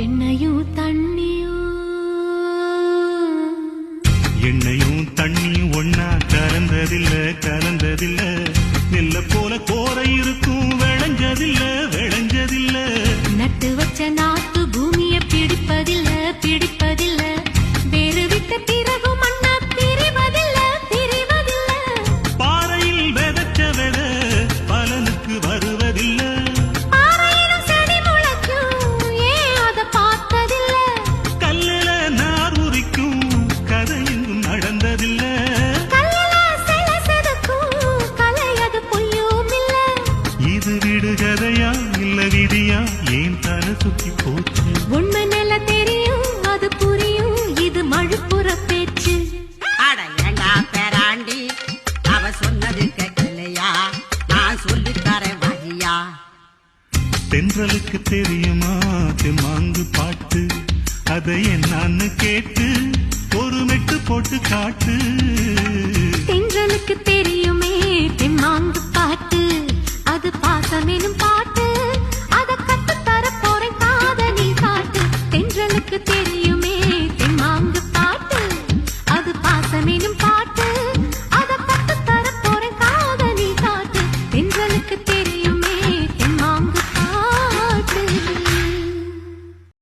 எண்ணெயும் தண்ணியும் எண்ணெயும் தண்ணியும் ஒன்னா கலந்ததில்ல கலந்ததில்ல. நெல்ல போல கோரை இருக்கும் இது விடுகதையா? இல்ல விதியா? ஏன் தலை சுத்தி போச்சு? உண்மை நில தெரியும் அது புரியும். இது மழுப்புற பேச்சு. அட ஏண்டா பேராண்டி? அவ சொன்னது கேட்கலையா நான் சொல்லித் தரேன் வழியா தென்றலுக்கு தெரியுமா? தெம்மாங்கு பாட்டு. அதை என்னான்னு கேட்டு ஒரு மெட்டு போட்டு காட்டு. மேலும் காட்டு